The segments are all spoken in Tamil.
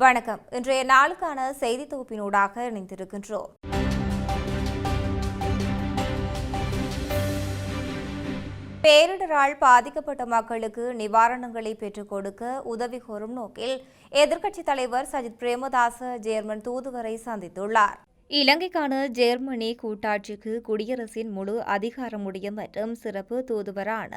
வணக்கம். இன்றைய நாளுக்கான செய்தி தொகுப்பினூடாக இணைந்திருக்கின்றோம். பேரிடரால் பாதிக்கப்பட்ட மக்களுக்கு நிவாரணங்களை பெற்றுக் கொடுக்க உதவி கோரும் நோக்கில் எதிர்க்கட்சித் தலைவர் சஜித் பிரேமதாச ஜேர்மன் தூதுவரை சந்தித்துள்ளார். இலங்கைக்கான ஜெர்மனி கூட்டாட்சிக்கு குடியரசின் முழு அதிகாரமுடைய மற்றும் சிறப்பு தூதுவரான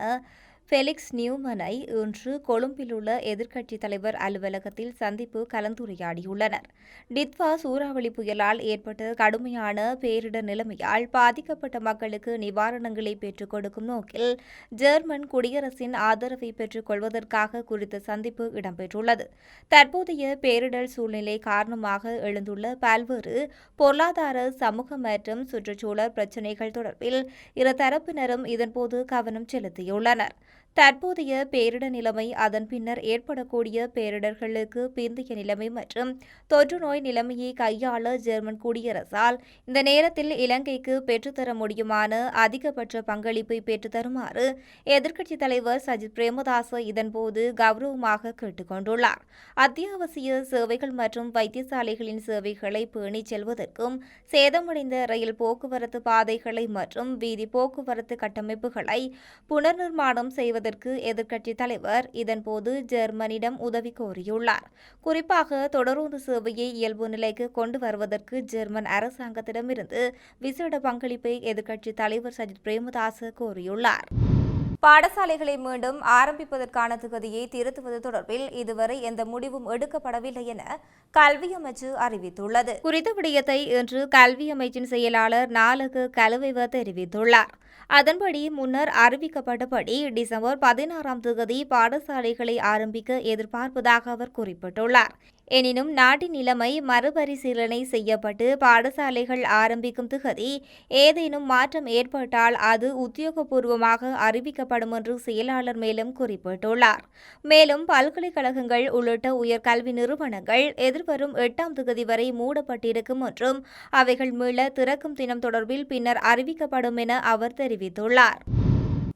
ஃபெலிக்ஸ் நியூமனை இன்று கொழும்பில் உள்ள எதிர்க்கட்சித் தலைவர் அலுவலகத்தில் சந்திப்பு கலந்துரையாடியுள்ளனர். டித்வா சூறாவளி புயலால் ஏற்பட்ட கடுமையான பேரிடர் நிலைமையால் பாதிக்கப்பட்ட மக்களுக்கு நிவாரணங்களை பெற்றுக் கொடுக்கும் நோக்கில் ஜெர்மன் குடியரசின் ஆதரவை பெற்றுக் கொள்வதற்காக குறித்த சந்திப்பு இடம்பெற்றுள்ளது. தற்போதைய பேரிடர் சூழ்நிலை காரணமாக எழுந்துள்ள பல்வேறு பொருளாதார சமூக மற்றும் சுற்றுச்சூழல் பிரச்சினைகள் தொடர்பில் இரு தரப்பினரும் இதன்போது கவனம் செலுத்தியுள்ளனர். தற்போதைய பேரிடர் நிலைமை அதன் பின்னர் ஏற்படக்கூடிய பேரிடர்களுக்கு பிந்தைய நிலைமை மற்றும் தொற்று நோய் நிலைமையை கையாள ஜெர்மன் குடியரசால் இந்த நேரத்தில் இலங்கைக்கு பெற்றுத்தர முடியுமான அதிகபட்ச பங்களிப்பை பெற்றுத்தருமாறு எதிர்க்கட்சித் தலைவர் சஜித் பிரேமதாச இதன்போது கௌரவமாக கேட்டுக்கொண்டுள்ளார் அத்தியாவசிய சேவைகள் மற்றும் வைத்தியசாலைகளின் சேவைகளை பேணிச் செல்வதற்கும் சேதமடைந்த ரயில் போக்குவரத்து பாதைகளை மற்றும் வீதி போக்குவரத்து கட்டமைப்புகளை புனர்நிர்மாணம் செய்வதற்கு எதிர்க்கட்சித் தலைவர் இதன்போது ஜெர்மனிடம் உதவி கோரியுள்ளார். குறிப்பாக தொடருந்து சேவையை இயல்பு நிலைக்கு கொண்டு வருவதற்கு ஜெர்மன் அரசாங்கத்திடமிருந்து விசேட பங்களிப்பை எதிர்க்கட்சித் தலைவர் சஜித் பிரேமதாச கோரியுள்ளார். பாடசாலைகளை மீண்டும் ஆரம்பிப்பதற்கான திகதியை திருத்துவது தொடர்பில் இதுவரை எந்த முடிவும் எடுக்கப்படவில்லை என கல்வி அமைச்சு அறிவித்துள்ளது. குறித்த விடயத்தை இன்று கல்வி அமைச்சின் செயலாளர் நாலகு கலுவைவ தெரிவித்துள்ளார். அதன்படி முன்னர் அறிவிக்கப்பட்டபடி டிசம்பர் பதினாறாம் தேதி பாடசாலைகளை ஆரம்பிக்க எதிர்பார்ப்பதாக அவர் குறிப்பிட்டுள்ளார். எனினும் நாட்டின் நிலைமை மறுபரிசீலனை செய்யப்பட்டு பாடசாலைகள் ஆரம்பிக்கும் திகதி ஏதேனும் மாற்றம் ஏற்பட்டால் அது உத்தியோகபூர்வமாக அறிவிக்கப்படும் என்று செயலாளர் மேலும் குறிப்பிட்டுள்ளார். மேலும் பல்கலைக்கழகங்கள் உள்ளிட்ட உயர்கல்வி நிறுவனங்கள் எதிர்வரும் எட்டாம் திகதி வரை மூடப்பட்டிருக்கும் என்றும் அவைகள் மீள திறக்கும் தினம் தொடர்பில் பின்னர் அறிவிக்கப்படும் என அவர் தெரிவித்துள்ளார்.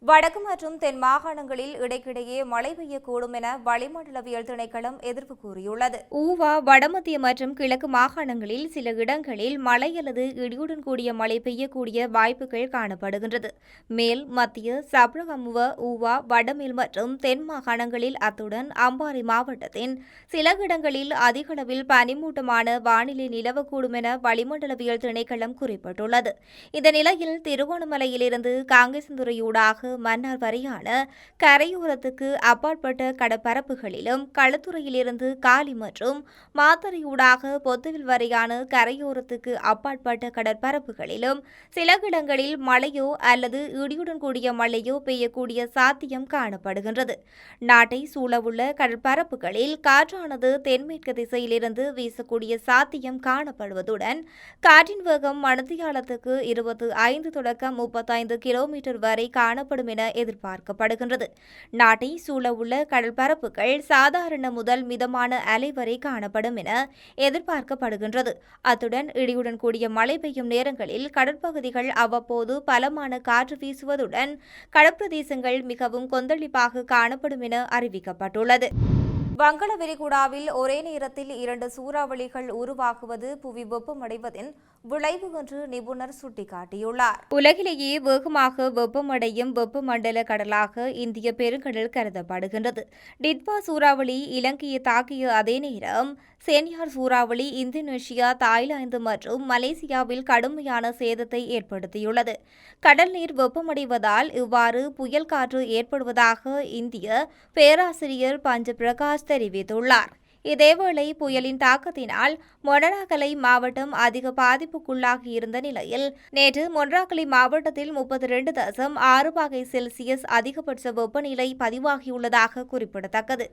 வடக்கு மற்றும் தென் மாகாணங்களில் இடைக்கிடையே மழை பெய்யக்கூடும் என வளிமண்டலவியல் திணைக்களம் எதிர்ப்பு கூறியுள்ளது. ஊவா வடமத்திய மற்றும் கிழக்கு மாகாணங்களில் சில இடங்களில் மழை அல்லது இடியுடன் கூடிய மழை பெய்யக்கூடிய வாய்ப்புகள் காணப்படுகின்றது. மேல் மத்திய சப்ரகமுவ ஊவா வடமேல் மற்றும் தென் மாகாணங்களில் அத்துடன் அம்பாறை மாவட்டத்தின் சில இடங்களில் அதிகளவில் பனிமூட்டமான வானிலை நிலவக்கூடும் என வளிமண்டலவியல் திணைக்களம் குறிப்பிட்டுள்ளது. இந்த நிலையில் திருகோணமலையிலிருந்து காங்கேசந்துறையூடாக மன்னார் வரையான கரையோரத்துக்கு அப்பாற்பட்ட கடற்பரப்புகளிலும் களத்துறையிலிருந்து காலி மற்றும் மாத்தறையூடாக பொத்துவில் வரையான கரையோரத்துக்கு அப்பாற்பட்ட கடற்பரப்புகளிலும் சில இடங்களில் மழையோ அல்லது இடியுடன் கூடிய மழையோ பெய்யக்கூடிய சாத்தியம் காணப்படுகின்றது. நாட்டை சூழவுள்ள கடற்பரப்புகளில் காற்றானது தென்மேற்கு திசையிலிருந்து வீசக்கூடிய சாத்தியம் காணப்படுவதுடன் காற்றின் வேகம் மணத்தியாலத்துக்கு இருபது ஐந்து தொடக்கம் முப்பத்தைந்து கிலோமீட்டர் வரை காணப்படும் என எதிர்பார்க்கப்படுகின்றது. நாட்டை சூழவுள்ள கடற்பரப்புகள் சாதாரண முதல் மிதமான அலை வரை காணப்படும் என எதிர்பார்க்கப்படுகின்றது. அத்துடன் இடியுடன் கூடிய மழை பெய்யும் நேரங்களில் கடற்பகுதிகள் அவ்வப்போது பலமான காற்று வீசுவதுடன் கடற்பிரதேசங்கள் மிகவும் கொந்தளிப்பாக காணப்படும் என அறிவிக்கப்பட்டுள்ளது. வங்கள விரிகுடாவில் ஒரே நேரத்தில் இரண்டு சூறாவளிகள் உருவாகுவது புவி வெப்பமடைவதின் விளைவு என்று நிபுணர் சுட்டிக்காட்டியுள்ளார். உலகிலேயே வேகமாக வெப்பமடையும் வெப்பமண்டல கடலாக இந்திய பெருங்கடல் கருதப்படுகின்றது. டிட்வா சூறாவளி இலங்கையை தாக்கிய அதே நேரம் சேனியார் சூறாவளி இந்தோனேஷியா தாய்லாந்து மற்றும் மலேசியாவில் கடுமையான சேதத்தை ஏற்படுத்தியுள்ளது. கடல் நீர் வெப்பமடைவதால் இவ்வாறு புயல் காற்று ஏற்படுவதாக இந்திய பேராசிரியர் பஞ்ச பிரகாஷ் தெரிவித்துள்ளார். இதேவேளை புயலின் தாக்கத்தினால் மொனராகலை மாவட்டம் அதிக பாதிப்புக்குள்ளாகி இருந்த நிலையில் நேற்று மொன்றாகலை மாவட்டத்தில் முப்பத்தி ரெண்டு தசம் ஆறு வகை செல்சியஸ் அதிகபட்ச வெப்பநிலை பதிவாகியுள்ளதாக குறிப்பிடத்தக்கது.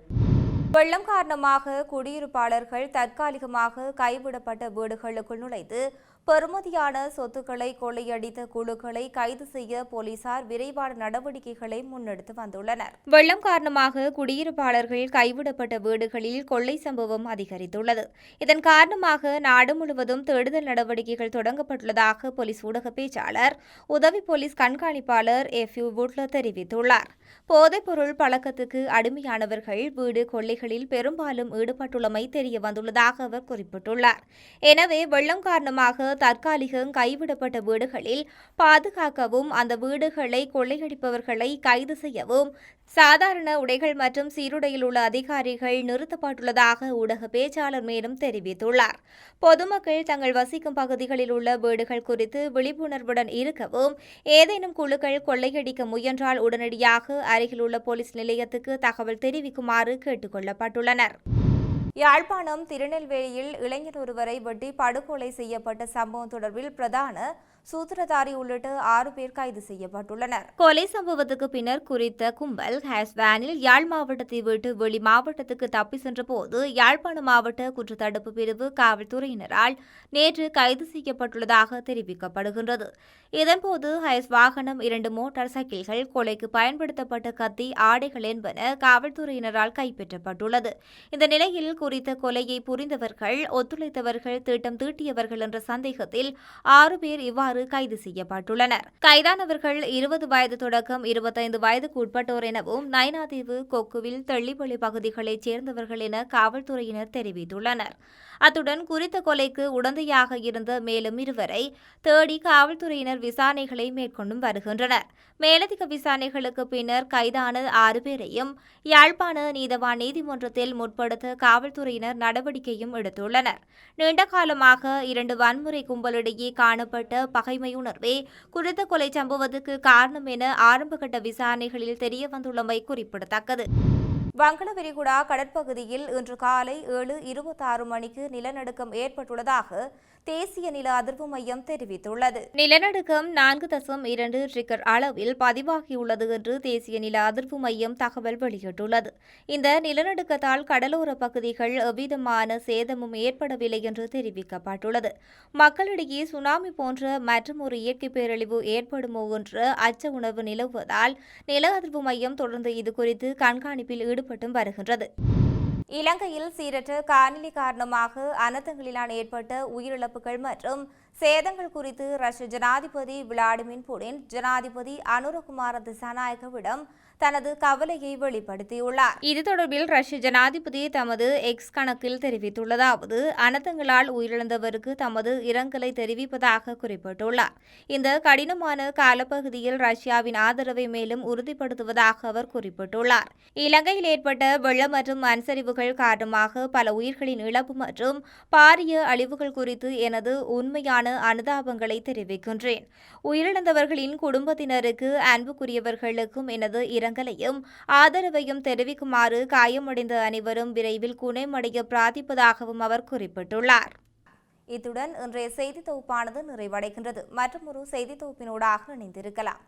வெள்ளம் காரணமாக குடியிருப்பாளர்கள் தற்காலிகமாக கைவிடப்பட்ட வீடுகளுக்குள் நுழைந்து பெறுமதியான சொத்துக்களை கொள்ளையடித்த குழுக்களை கைது செய்ய போலீசார் விரைவான நடவடிக்கைகளை முன்னெடுத்து வந்துள்ளனர். வெள்ளம் காரணமாக குடியிருப்பாளர்கள் கைவிடப்பட்ட வீடுகளில் கொள்ளை சம்பவம் அதிகரித்துள்ளது. இதன் காரணமாக நாடு முழுவதும் தேடுதல் நடவடிக்கைகள் தொடங்கப்பட்டுள்ளதாக போலீஸ் ஊடக பேச்சாளர் உதவி போலீஸ் கண்காணிப்பாளர் எஃப். யூ. வுட்லர் தெரிவித்துள்ளார். போதைப்பொருள் பழக்கத்துக்கு அடிமையானவர்கள் வீடு கொள்ளைகளில் பெரும்பாலும் ஈடுபட்டுள்ளமை தெரிய வந்துள்ளதாக அவர் குறிப்பிட்டுள்ளார். எனவே வெள்ளம் காரணமாக தற்காலிகம் கைவிடப்பட்ட வீடுகளில் பாதுகாக்கவும் அந்த வீடுகளை கொள்ளையடிப்பவர்களை கைது செய்யவும் சாதாரண உடைகள் மற்றும் சீருடையில் உள்ள அதிகாரிகள் நிறுத்தப்பட்டுள்ளதாக ஊடக பேச்சாளர் மேலும் தெரிவித்துள்ளார். பொதுமக்கள் தங்கள் வசிக்கும் பகுதிகளில் உள்ள வீடுகள் குறித்து விழிப்புணர்வுடன் இருக்கவும் ஏதேனும் குழுக்கள் கொள்ளையடிக்க முயன்றால் உடனடியாக அருகிலுள்ள போலீஸ் நிலையத்துக்கு தகவல் தெரிவிக்குமாறு கேட்டுக் கொள்ளப்பட்டுள்ளனர். யாழ்ப்பாணம் திருநெல்வேலியில் இளைஞர் ஒருவரை வெட்டி படுகொலை செய்யப்பட்ட சம்பவம் தொடர்பில் பிரதான சூத்திரதாரி உள்ளிட்ட ஆறு பேர் கைது செய்யப்பட்டுள்ளனர். கொலை சம்பவத்துக்கு பின்னர் குறித்த கும்பல் ஹேஸ் வேனில் யாழ் மாவட்டத்தை விட்டு வெளி மாவட்டத்துக்கு தப்பி சென்ற போது யாழ்ப்பாணம் மாவட்ட குற்றத்தடுப்பு பிரிவு காவல்துறையினரால் நேற்று கைது செய்யப்பட்டுள்ளதாக தெரிவிக்கப்படுகின்றது. இதன்போது ஹைஸ் வாகனம் இரண்டு மோட்டார் சைக்கிள்கள் கொலைக்கு பயன்படுத்தப்பட்ட கத்தி ஆடைகள் என்பன காவல்துறையினரால் கைப்பற்றப்பட்டுள்ளது. இந்த நிலையில் குறித்த கொலையை புரிந்தவர்கள் ஒத்துழைத்தவர்கள் திட்டம் தீட்டியவர்கள் என்ற சந்தேகத்தில் ஆறு பேர் இவ்வாறு கைது செய்யப்பட்டுள்ளனர். கைதானவர்கள் இருபது வயது தொடக்கம் இருபத்தைந்து வயதுக்கு உட்பட்டோர் எனவும் நயனாதீவு கொக்குவில் தெள்ளிப்பள்ளி பகுதிகளைச் சேர்ந்தவர்கள் என காவல்துறையினர் தெரிவித்துள்ளனர். அத்துடன் குறித்த கொலைக்கு உடந்தையாக இருந்த மேலும் இருவரை தேடி காவல்துறையினர் விசாரணைகளை மேற்கொண்டும் வருகின்றனர். மேலதிக விசாரணைகளுக்கு பின்னர் கைதான ஆறு பேரையும் யாழ்ப்பாண நீதவான் நீதிமன்றத்தில் முற்படுத்த காவல்துறையினர் நடவடிக்கையும் எடுத்துள்ளனர். நீண்ட காலமாக இரண்டு வன்முறை கும்பலிடையே காணப்பட்ட பகைமையுணர்வே குறித்த கொலை சம்பவத்துக்கு காரணம் என ஆரம்பகட்ட விசாரணைகளில் தெரியவந்துள்ளமை குறிப்பிடத்தக்கது. வங்கள விரிகுடா கடற்பகுதியில் இன்று காலை ஏழு இருபத்தாறு மணிக்கு நிலநடுக்கம் ஏற்பட்டுள்ளதாக தேசிய நில அதிர்வு மையம் தெரிவித்துள்ளது. நிலநடுக்கம் நான்கு தசம் இரண்டு ரிக்கர் அளவில் பதிவாகியுள்ளது என்று தேசிய நில அதிர்வு மையம் தகவல் வெளியிட்டுள்ளது. இந்த நிலநடுக்கத்தால் கடலோர பகுதிகள் எவ்விதமான சேதமும் ஏற்படவில்லை என்று தெரிவிக்கப்பட்டுள்ளது. மக்களிடையே சுனாமி போன்ற மற்றும் ஒரு இயற்கை பேரழிவு ஏற்படுமோ என்ற அச்ச உணர்வு நிலவுவதால் நில அதிர்வு மையம் தொடர்ந்து இதுகுறித்து கண்காணிப்பில் ஈடுபட்டும் வருகின்றது. இலங்கையில் சீரற்ற காணொலி காரணமாக அனர்த்தங்களினால் ஏற்பட்ட உயிரிழப்புகள் மற்றும் சேதங்கள் குறித்து ரஷ்ய ஜனாதிபதி விளாடிமிர் புடின் ஜனாதிபதி அனுரகுமார திசாநாயகவிடம் தனது கவலையை வெளிப்படுத்தியுள்ளார். இது தொடர்பில் ரஷ்ய ஜனாதிபதி தமது எக்ஸ் கணக்கில் தெரிவித்துள்ளதாவது அனர்த்தங்களால் உயிரிழந்தவருக்கு தமது இரங்கலை தெரிவிப்பதாக குறிப்பிட்டுள்ளார். இந்த கடினமான காலப்பகுதியில் ரஷ்யாவின் ஆதரவை மேலும் உறுதிப்படுத்துவதாக அவர் குறிப்பிட்டுள்ளார். இலங்கையில் ஏற்பட்ட வெள்ளம் மற்றும் மண்சரிவுகள் காரணமாக பல உயிர்களின் இழப்பு மற்றும் பாரிய அழிவுகள் குறித்து எனது உண்மையான அனுதாபங்களை தெரிவிக்கின்றேன். உயிரிழந்தவர்களின் குடும்பத்தினருக்கு அன்புக்குரியவர்களுக்கும் எனது இரங்கலையும் ஆதரவையும் தெரிவிக்குமாறு காயமடைந்த அனைவரும் விரைவில் குணமடைய பிரார்த்திப்பதாகவும் அவர் குறிப்பிட்டுள்ளார். இத்துடன் இன்றைய செய்தி தொகுப்பானது நிறைவடைகின்றது. மற்றும் ஒரு செய்தி தொகுப்பினூடாக இணைந்திருக்கலாம்.